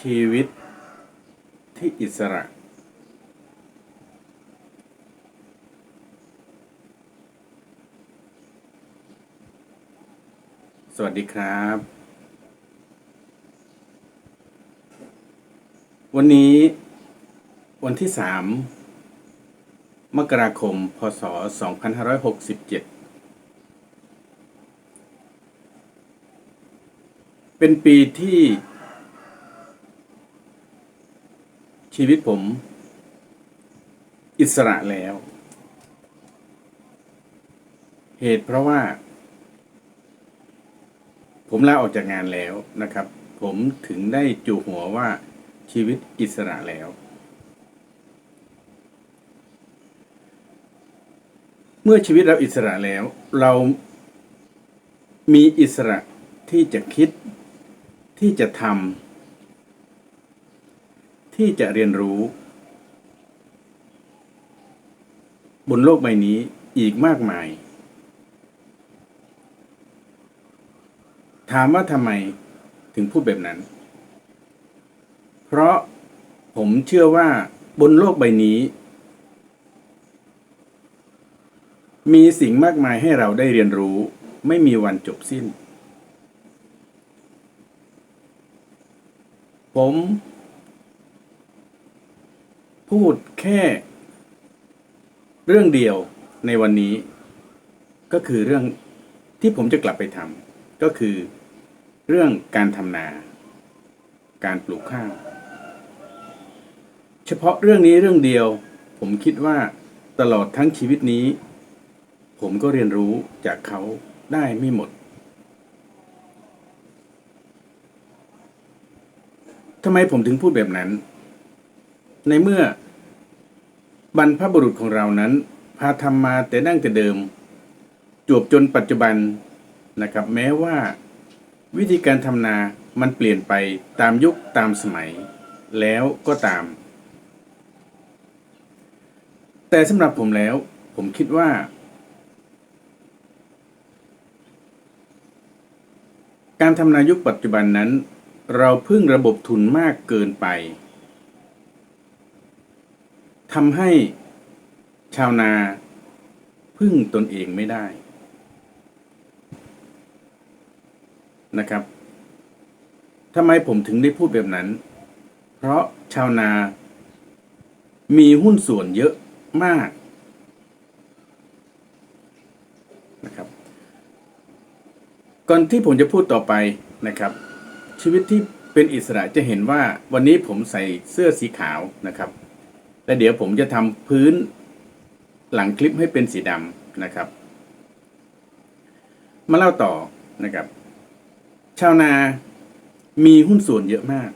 ชีวิตที่อิสระ สวัสดีครับ วันนี้วันที่สามมกราคม พศ 2567เป็นปีที่ ชีวิตผม อิสระแล้ว เหตุเพราะว่า ผมลาออกจากงานแล้วนะครับ ผมถึงได้จูหัวว่าชีวิตอิสระแล้ว เมื่อชีวิตเราอิสระแล้ว เรามีอิสระที่จะคิดที่จะทำ ที่จะเรียนรู้ บนโลกใบนี้อีกมากมาย ถามว่าทำไมถึงพูดแบบนั้น เพราะผมเชื่อว่าบนโลกใบนี้ มีสิ่งมากมายให้เราได้เรียนรู้ ไม่มีวันจบสิ้น ผม พูดแค่ เรื่องเดียวในวันนี้ ก็คือเรื่องที่ผมจะกลับไปทำก็คือ เรื่องการทำนา การปลูกข้าว เฉพาะเรื่องนี้เรื่องเดียว ผมคิดว่าตลอดทั้งชีวิตนี้ ผมก็เรียนรู้จากเขาได้ไม่หมดทำไมผมถึงพูดแบบนั้น ในเมื่อบรรพบุรุษของเรานั้น พาทำมาแต่ดั้งแต่เดิม จวบจนปัจจุบันนะครับ แม้ว่าวิธีการทำนามันเปลี่ยนไปตามยุคตามสมัย แล้วก็ตาม แต่สำหรับผมแล้ว ผมคิดว่า การทำนายุคปัจจุบันนั้น เราพึ่งระบบทุนมากเกินไป ทำให้ชาวนาพึ่งตนเองไม่ได้นะครับทำไมผมถึงได้พูดแบบนั้น เพราะชาวนา มีหุ้นส่วนเยอะมากนะครับ ก่อนที่ผมจะพูดต่อไปนะครับ ชีวิตที่เป็นอิสระจะเห็นว่าวันนี้ผมใส่เสื้อสีขาวนะครับ และเดี๋ยวผมจะทำพื้นหลังคลิปให้เป็นสีดำนะครับ มาเล่าต่อนะครับ ชาวนามีหุ้นส่วนเยอะมาก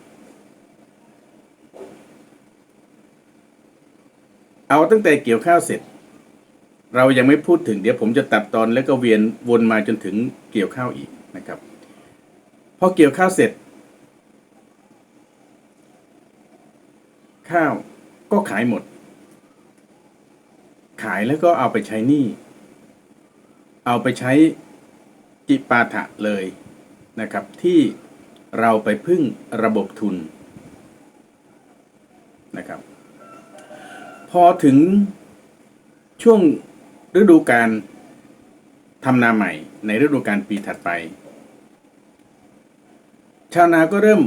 เอาตั้งแต่เกี่ยวข้าวเสร็จ เรายังไม่พูดถึงเดี๋ยวผมจะตัดตอนแล้วก็เวียนวนมาจนถึงเกี่ยวข้าวอีกนะครับพอเกี่ยวข้าวเสร็จ ข้าว ก็ขายหมด ขายแล้วก็เอาไปใช้หนี้ เอาไปใช้จิปาถะเลยนะครับที่เราไปพึ่งระบบทุนนะครับ พอถึงช่วงฤดูการทำนาใหม่ในฤดูการปีถัดไป ชาวนาก็เริ่ม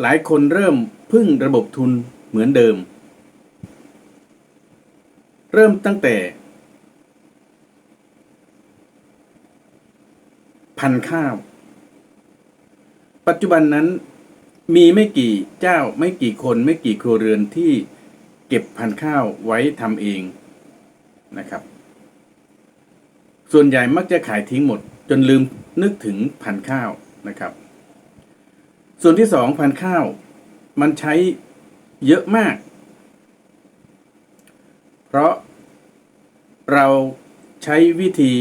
หลายคนเริ่มพึ่งระบบทุนเหมือนเดิม เริ่มตั้งแต่ พันข้าว ปัจจุบันนั้นมีไม่กี่เจ้าไม่กี่คนไม่กี่ครัวเรือนที่เก็บพันข้าวไว้ทำเองนะครับ ส่วนใหญ่มักจะขายทิ้งหมด จนลืมนึกถึงพันข้าวนะครับ ส่วนที่สองพันข้าว มันใช้เยอะมาก เพราะเราใช้วิธี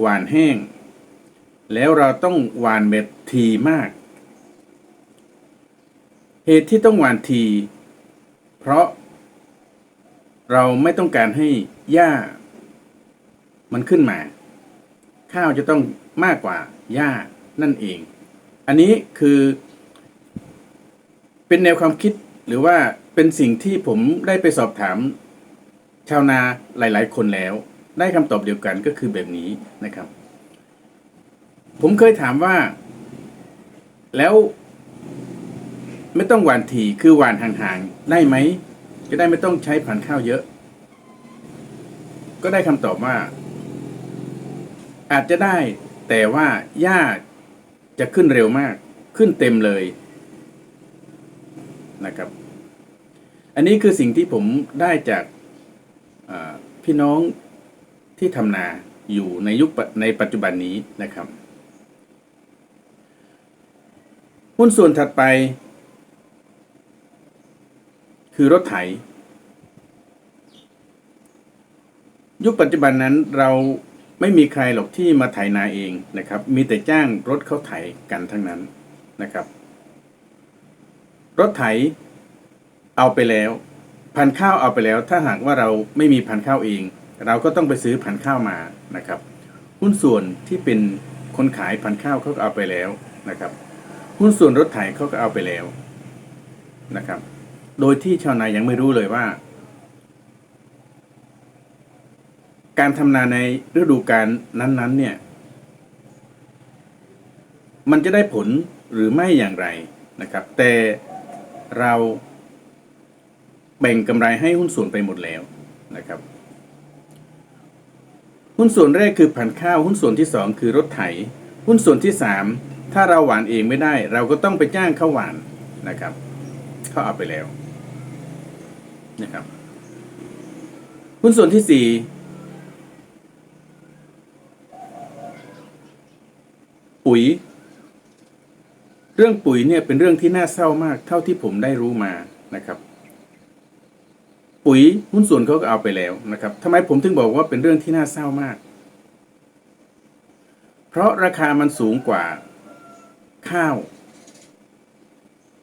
หวานแห้ง แล้วเราต้องหวานเม็ดทีมาก เหตุที่ต้องหวานที เพราะ เราไม่ต้องการให้หญ้า มันขึ้นมา ข้าวจะต้องมากกว่าหญ้านั่นเอง อันนี้คือ เป็นแนวความคิดหรือว่าเป็นสิ่งที่ผมได้ไปสอบถาม ชาวนาหลาย ๆ คนแล้ว ได้คำตอบเดียวกันก็คือแบบนี้นะครับ ผมเคยถามว่า แล้ว ไม่ต้องหวานถี่คือหวานห่างๆได้ไหมจะได้ไม่ต้องใช้ผันข้าวเยอะ ก็ได้คำตอบว่า อาจจะได้ แต่ว่าหญ้าจะขึ้นเร็วมาก ขึ้นเต็มเลยนะครับ อันนี้คือสิ่งที่ผมได้จาก พี่น้องที่ทำนาอยู่ในยุคในปัจจุบันนี้นะครับหุ้นส่วนถัดไป คือรถไถ ยุคปัจจุบันนั้นเราไม่มีใครหรอกที่มาไถนาเองนะครับ มีแต่จ้างรถเขาไถกันทั้งนั้นนะครับ รถไถเอาไปแล้ว พันข้าวเอาไปแล้ว ถ้าหากว่าเราไม่มีพันข้าวเอง เราก็ต้องไปซื้อพันข้าวมานะครับ หุ้นส่วนที่เป็นคนขายพันข้าวเขาก็เอาไปแล้วนะครับ หุ้นส่วนรถไถเขาก็เอาไปแล้วนะครับ โดยที่ชาวนายังไม่รู้เลยว่า การทำนาในฤดูกาลนั้นๆ เนี่ย มันจะได้ผลหรือไม่อย่างไรนะครับ แต่เรา แบ่งกำไรให้หุ้นส่วนไปหมดแล้วนะครับ หุ้นส่วนแรกคือพันข้าวหุ้นส่วนที่สองคือรถไถ หุ้นส่วนที่สามถ้าเราหวานเองไม่ได้ เราก็ต้องไปจ้างเขาหวานนะครับเขาเอาไปแล้วนะครับ หุ้นส่วนที่สี่ปุ๋ย เรื่องปุ๋ยเนี่ยเป็นเรื่องที่น่าเศร้ามากเท่าที่ผมได้รู้มานะครับ ปุ๋ยหุ้นส่วนเขาก็เอาไปแล้วนะครับทำไมผมถึงบอกว่าเป็นเรื่องที่น่าเศร้ามาก เพราะราคามันสูงกว่า ข้าว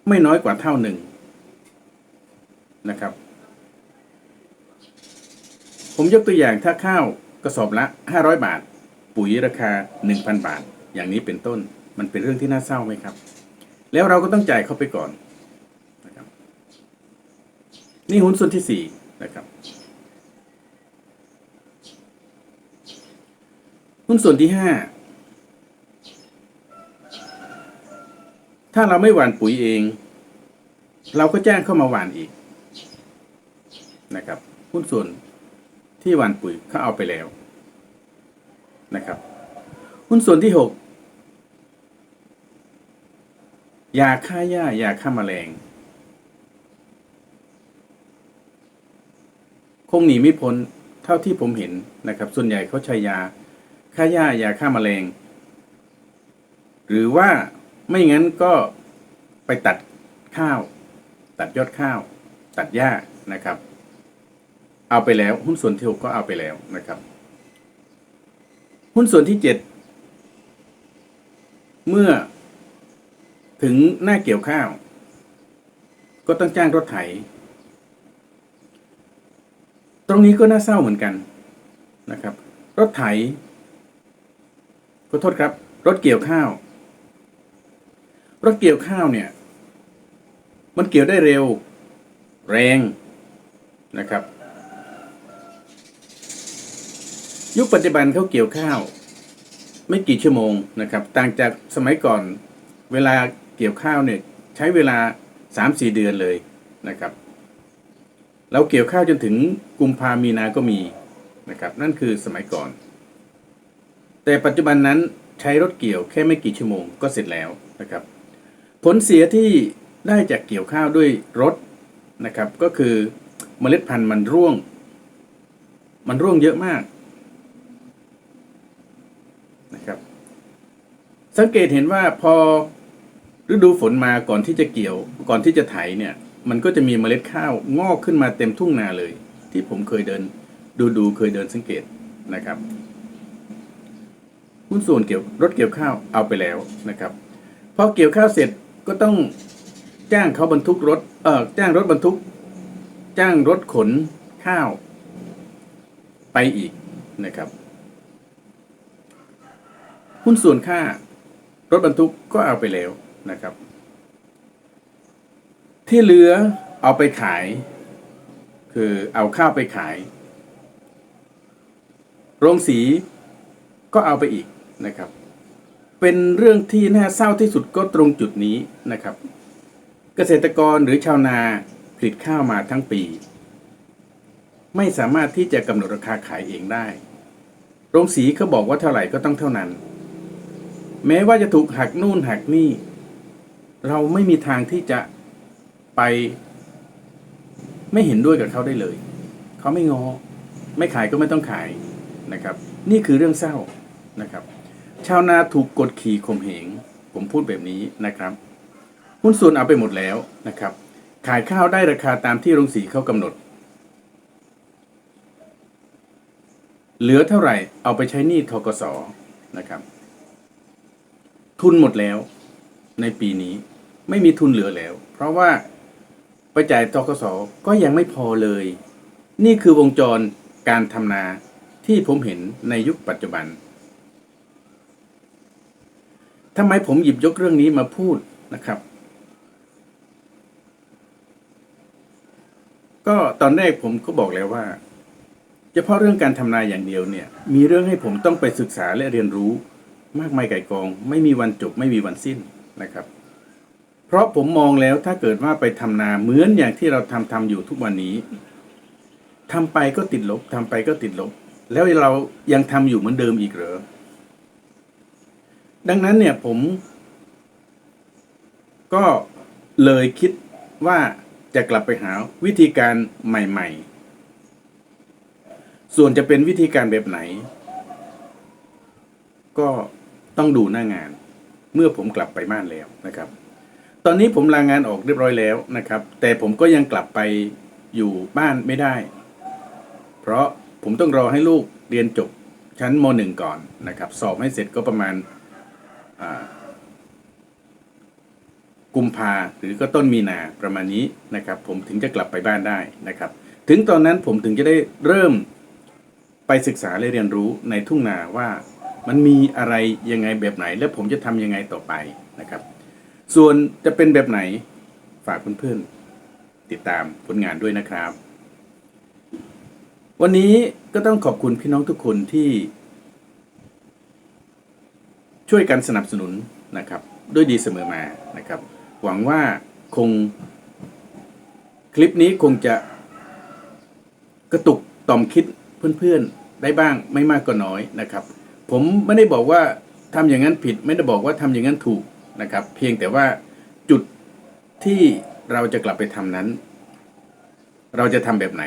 ไม่น้อยกว่าเท่าหนึ่งนะครับ ผมยกตัวอย่างถ้าข้าวกระสอบละ 500 บาท ปุ๋ยราคา 1,000 บาท อย่างนี้เป็นต้น มันเป็นเรื่องที่น่าเศร้าไหมครับ แล้วเราก็ต้องจ่ายเข้าไปก่อน นี่หุ้นส่วนที่สี่นะครับหุ้นส่วนที่ห้าถ้าเราไม่หว่านปุ๋ยเอง เราก็จ้างเข้ามาหว่านอีกนะครับหุ้นส่วนที่หว่านปุ๋ยเขาเอาไปแล้วนะครับ หุ้นส่วนที่หกยาฆ่าหญ้ายาฆ่าแมลง คงหนีไม่พ้นเท่าที่ผมเห็นนะครับ ส่วนใหญ่เขาใช้ยาฆ่าหญ้ายาฆ่าแมลง หรือว่าไม่งั้นก็ไปตัดข้าว ตัดยอดข้าว ตัดหญ้านะครับ เอาไปแล้วหุ้นส่วนที่หกก็เอาไปแล้วนะครับ หุ้นส่วนที่เจ็ดเมื่อถึงหน้าเกี่ยวข้าว ก็ต้องจ้างรถไถ ตรงนี้ก็น่าเศร้าเหมือนกันนะครับ รถไถขอโทษครับ รถเกี่ยวข้าว รถเกี่ยวข้าวเนี่ย มันเกี่ยวได้เร็ว แรงนะครับ ยุคปัจจุบันเขาเกี่ยวข้าว ไม่กี่ชั่วโมงนะครับ ต่างจากสมัยก่อนเวลาเกี่ยวข้าวเนี่ย ใช้เวลาสามสี่เดือนเลยนะครับ เราเกี่ยวข้าวจนถึงกุมภามีนาก็มีนะครับ นั่นคือสมัยก่อน แต่ปัจจุบันนั้นใช้รถเกี่ยวแค่ไม่กี่ชั่วโมงก็เสร็จแล้วนะครับ ผลเสียที่ได้จากเกี่ยวข้าวด้วยรถนะครับ ก็คือเมล็ดพันธุ์มันร่วง มันร่วงเยอะมากนะครับ สังเกตเห็นว่าพอฤดูฝนมาก่อนที่จะเกี่ยว ก่อนที่จะไถเนี่ย มันก็จะมีเมล็ดข้าวงอกขึ้นมาเต็มทุ่งนาเลย ที่ผมเคยเดินดูดูเคยเดินสังเกตนะครับหุ้นส่วนเกี่ยวรถเกี่ยวข้าวเอาไปแล้วนะครับพอเกี่ยวข้าวเสร็จก็ต้องจ้างเขาบรรทุกรถเออจ้างรถบรรทุก จ้างรถขนข้าว ไปอีกนะครับหุ้นส่วนค่ารถบรรทุกก็เอาไปแล้วนะครับ ที่เหลือเอาไปขาย คือเอาข้าวไปขาย โรงสีก็เอาไปอีกนะครับ เป็นเรื่องที่น่าเศร้าที่สุดก็ตรงจุดนี้นะครับ เกษตรกรหรือชาวนาผลิตข้าวมาทั้งปี ไม่สามารถที่จะกำหนดราคาขายเองได้ โรงสีเขาบอกว่าเท่าไหร่ก็ต้องเท่านั้น แม้ว่าจะถูกหักนู่นหักนี่ เราไม่มีทางที่จะ ไป ไม่เห็นด้วยกับเขาได้เลย เขาไม่งอ ไม่ขายก็ไม่ต้องขายนะครับ นี่คือเรื่องเศร้านะครับ ชาวนาถูกกดขี่ข่มเหง ผมพูดแบบนี้นะครับ หุ้นส่วนเอาไปหมดแล้วนะครับ ขายข้าวได้ราคาตามที่โรงสีเขากำหนด เหลือเท่าไหร่เอาไปใช้หนี้ทกสนะครับ ทุนหมดแล้วในปีนี้ไม่มีทุนเหลือแล้ว เพราะว่า ไปจ่ายทกสก็ยังไม่พอเลย นี่คือวงจรการทำนาที่ผมเห็นในยุคปัจจุบันทำไมผมหยิบยกเรื่องนี้มาพูดนะครับ ก็ตอนแรกผมก็บอกแล้วว่าเฉพาะเรื่องการทำนาอย่างเดียวเนี่ย มีเรื่องให้ผมต้องไปศึกษาและเรียนรู้ มากมายไก่กอง ไม่มีวันจบไม่มีวันสิ้นนะครับ ราะผมมองแล้วถ้าเกิดว่าไปทำนาเหมือนอย่างที่เราทำทำอยู่ทุกวันนี้ทำไปก็ติดลบทำไปก็ติดลบ แล้วเรายังทำอยู่เหมือนเดิมอีกเหรอ ดังนั้นเนี่ยผม ก็เลยคิดว่าจะกลับไปหาวิธีการใหม่ ๆ ส่วนจะเป็นวิธีการแบบไหน ก็ต้องดูหน้างาน เมื่อผมกลับไปบ้านแล้วนะครับ ตอนนี้ผมลางานออกเรียบร้อยแล้วนะครับ แต่ผมก็ยังกลับไปอยู่บ้านไม่ได้ เพราะผมต้องรอให้ลูกเรียนจบชั้นมหนึ่งก่อนนะครับ สอบให้เสร็จก็ประมาณกุมภาหรือก็ต้นมีนาประมาณนี้นะครับ ผมถึงจะกลับไปบ้านได้นะครับ ถึงตอนนั้นผมถึงจะได้เริ่มไปศึกษาและเรียนรู้ในทุ่งนาว่ามันมีอะไรยังไงแบบไหน และผมจะทำยังไงต่อไปนะครับ ส่วนจะเป็นแบบไหนฝากเพื่อนๆติดตามผลงานด้วยนะครับ วันนี้ก็ต้องขอบคุณพี่น้องทุกคนที่ ช่วยกันสนับสนุนนะครับ ด้วยดีเสมอมานะครับ หวังว่าคง คลิปนี้คงจะกระตุกต่อมคิดเพื่อนๆได้บ้างไม่มากก็น้อยนะครับ ผมไม่ได้บอกว่าทำอย่างนั้นผิด ไม่ได้บอกว่าทำอย่างนั้นถูก นะครับ เพียงแต่ว่าจุดที่เราจะกลับไปทำนั้น เราจะทำแบบไหน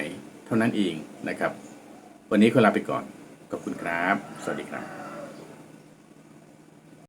เท่านั้นเองนะครับ วันนี้ขอลาไปก่อนขอบคุณครับ สวัสดีครับ